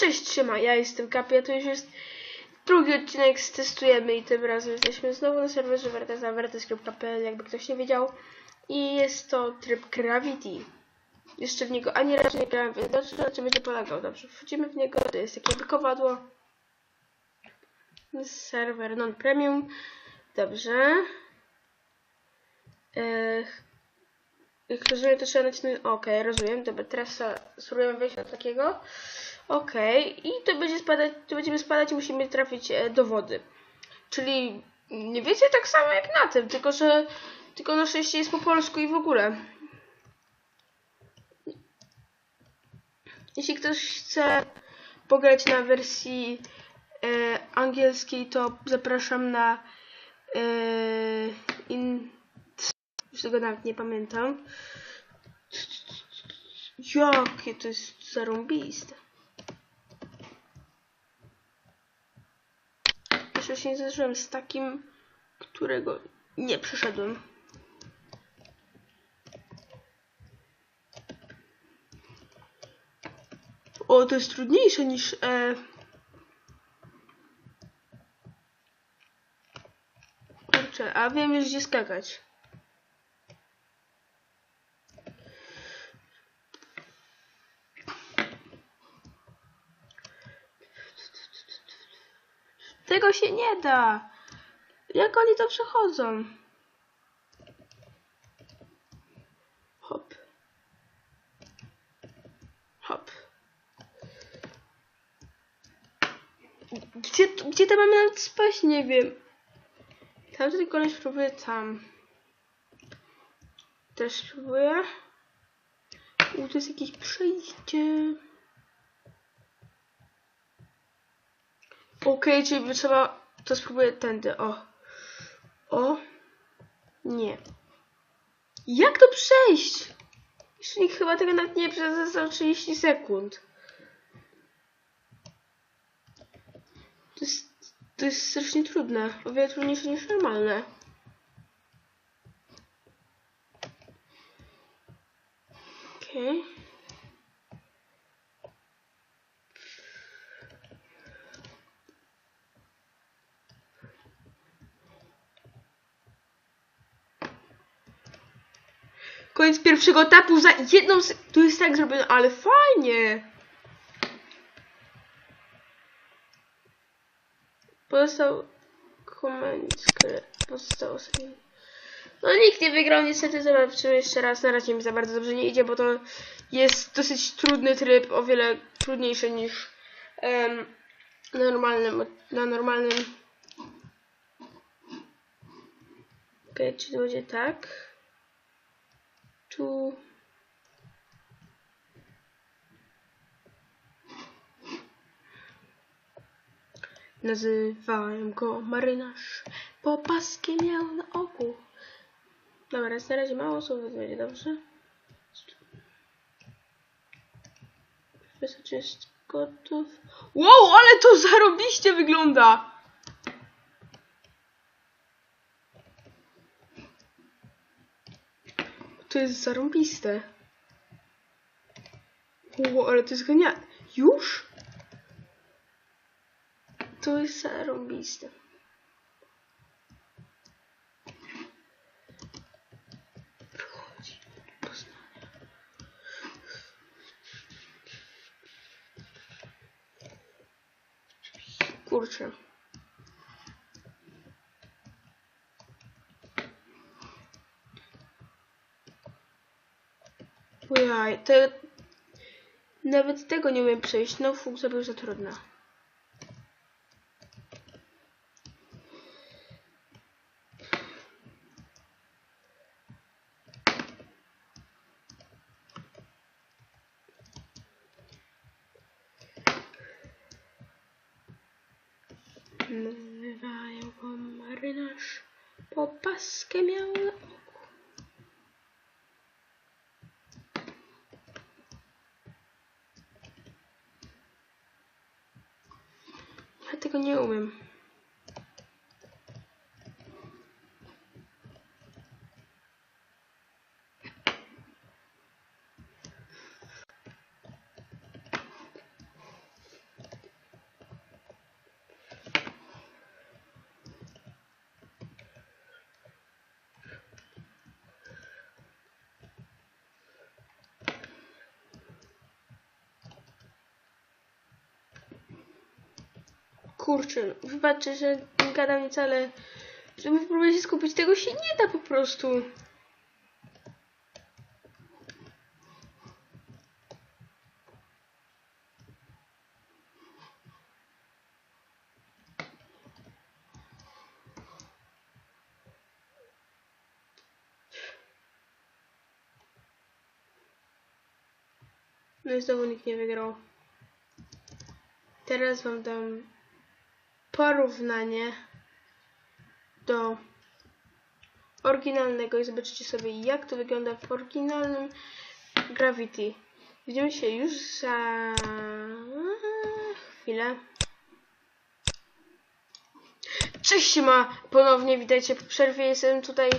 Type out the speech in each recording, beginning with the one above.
Cześć, siema, ja jestem Kapia, to już jest drugi odcinek z Testujemy i tym razem jesteśmy znowu na serwerze Vertesa, vertes.pl, jakby ktoś nie wiedział. I jest to tryb Gravity. Jeszcze w niego ani razu nie grałem, więc dobrze, na czym będzie polegał. Dobrze, wchodzimy w niego, to jest takie kowadło. Serwer non-premium. Dobrze. Eee, jak rozumiem, to trzeba nacisnąć. Okej, rozumiem. Dobra, teraz spróbujemy wejść do takiego. Okej, i to będzie spadać, to będziemy spadać i musimy trafić e, do wody. Czyli nie wiecie tak samo jak na tym, tylko że tylko na szczęście jest po polsku i w ogóle. Jeśli ktoś chce pograć na wersji e, angielskiej, to zapraszam na e, in, już tego nawet nie pamiętam. Jakie to jest zarąbiste. Nie zdarzyłem z takim, którego nie przeszedłem. O, to jest trudniejsze niż... E... Kurczę, a wiem już gdzie skakać. Tego się nie da. Jak oni to przechodzą? Hop. Hop. Gdzie, gdzie to mamy nawet spaść? Nie wiem. Tam ten koleś próbuje tam. Też próbuję. U, to jest jakieś przejście. Okej, czyli trzeba... To spróbuję tędy, o. O. Nie. Jak to przejść? Jeszcze nikt chyba tego nawet nie przeszedł 30 sekund. To jest, to jest strasznie trudne. O wiele trudniejsze niż normalne. Okej. Okay. Koniec pierwszego etapu za jedną se- Tu jest tak zrobione, ale fajnie! Pozostał koment pozostał sobie. No nikt nie wygrał, niestety zobaczymy jeszcze raz. Na razie mi za bardzo dobrze nie idzie, bo to jest dosyć trudny tryb, o wiele trudniejszy niż em, na normalnym, na normalnym. Okej, okay, czy będzie tak? Tu. Nazywałem go marynarz, bo paskie miał na oku. Dobra, na razie mało słów będzie dobrze. Wysocz jest gotów. Wow, ale to zarobiście wygląda! To jest zarąbiste. Wow, ale to jest genialne. Już? To jest zarąbiste. Kurczę. Ojaj, to... Nawet tego nie umiem przejść. No, funkcja była za trudna. Nazywają go marynarz, bo paskę miał na oku. Ja tego nie umiem. Kurczę, wybaczcie, że gadam nic, ale próbować się skupić, tego się nie da po prostu. No i znowu nikt nie wygrał. Teraz wam dam porównanie do oryginalnego i zobaczycie sobie jak to wygląda w oryginalnym Gravity. Widzimy się już za chwilę. Cześć ma ponownie, witajcie po przerwie. Jestem tutaj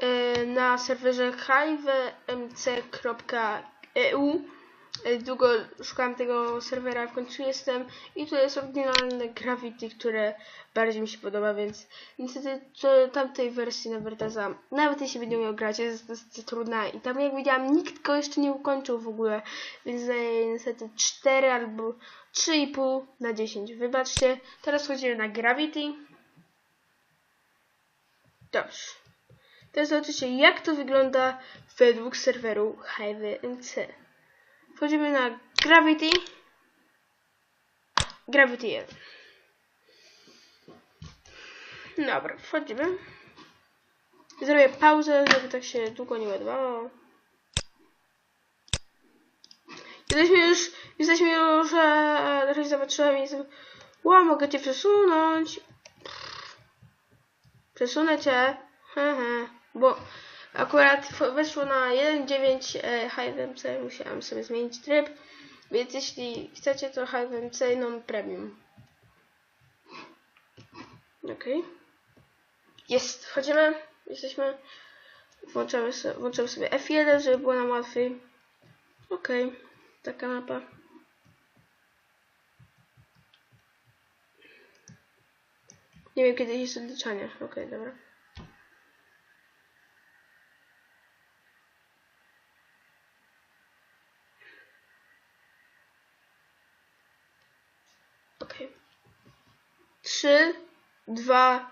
e, na serwerze hivemc.eu Długo szukałam tego serwera, w końcu jestem i to jest oryginalne Gravity, które bardziej mi się podoba, więc niestety to tamtej wersji na Vertasa nawet jeśli będzie miał grać, jest dosyć trudna i tam jak widziałam nikt go jeszcze nie ukończył w ogóle, więc daję niestety 4 albo 3,5 na 10. Wybaczcie, teraz chodzimy na Gravity. Dobrze. Teraz zobaczycie jak to wygląda według serweru HiveMC. Wchodzimy na Gravity. Gravity 1. Dobra, wchodzimy. Zrobię pauzę, żeby tak się długo nie ładowało. Jesteśmy już, jesteśmy już, e, teraz zobaczyłem i jestem, ła, mogę cię przesunąć. Przesunę cię, hehe, bo akurat w- weszło na 1.9 e, HiveMC, musiałam sobie zmienić tryb, więc jeśli chcecie to HiveMC non premium. Okej. Jest, wchodzimy, jesteśmy, włączamy sobie, włączamy sobie F1, żeby było nam łatwiej. Okej, taka mapa. Nie wiem kiedy jest odliczanie. Okej, dobra. Okej. Trzy, dwa,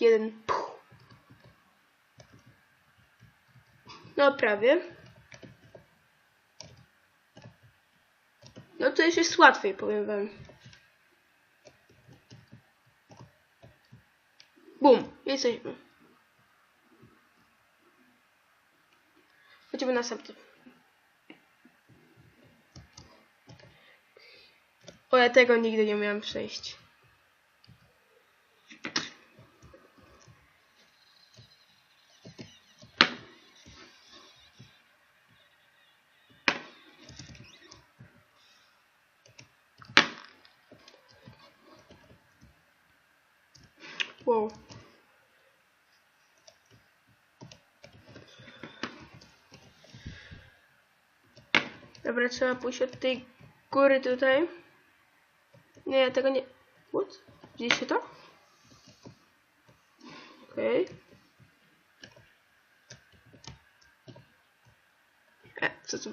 jeden. Puch. No prawie. No to już jest łatwiej, powiem wam. Bum, jesteśmy. Chodzimy następny. O, ja tego nigdy nie miałem przejść. Wow. Dobra, trzeba pójść od tej góry tutaj. Nie, tego nie... What? Widzieliście to? Okej. E, co tu?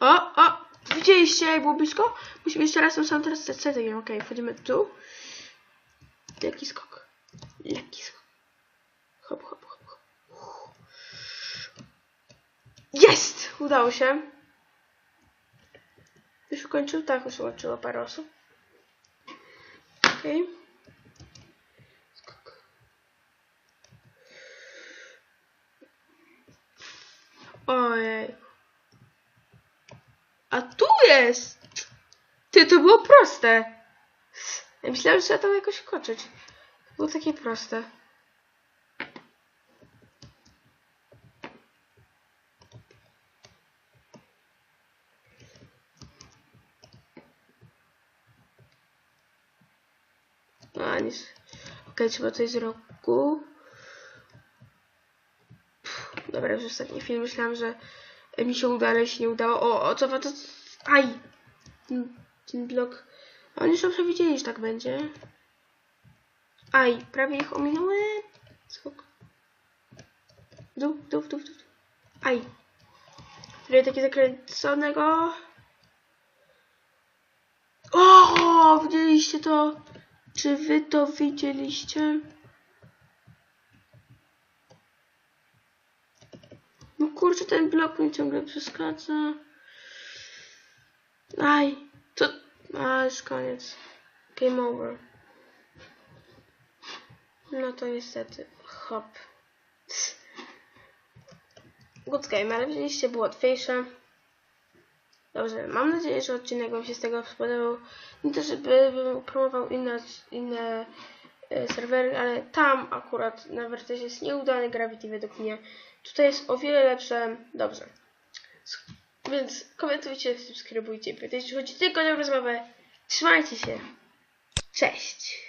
O, o! Widzieliście, jak było blisko? Musimy jeszcze raz tą samą teraz strategię. Okej, wchodzimy tu. Lekki skok. Lekki skok. Hop, hop, hop, hop. Jest! Udało się. Już ukończył? Tak, już ukończyło parę osób. Okej. Skok. Ojej. A tu jest! Ty, to było proste. Ja myślałem, że trzeba tam jakoś skoczyć. To było takie proste. A, nic. Okej, trzeba coś z roku. Dobra, już ostatni film. Myślałam, że mi się uda, ale się nie udało. O, o co to... Aj! Ten blok... Oni już dobrze wiedzieli, że tak będzie. Aj, prawie ich ominąłem. Skok. W dół, w dół. Aj. Robię takie zakręconego. O, widzieliście to? Czy wy to widzieliście? No kurczę, ten blok mi ciągle przeszkadza. Aj, A, już koniec. Game over. No to niestety. Hop. Good game, ale widzieliście, było łatwiejsze. Dobrze, mam nadzieję, że odcinek Wam się z tego spodobał. Nie to, żeby bym promował inne, inne e, serwery, ale tam akurat na Vertesie jest nieudany Gravity według mnie. Tutaj jest o wiele lepsze. Dobrze. Więc komentujcie, subskrybujcie. Pamiętajcie, że chodzi tylko o rozmowę. Trzymajcie się. Cześć.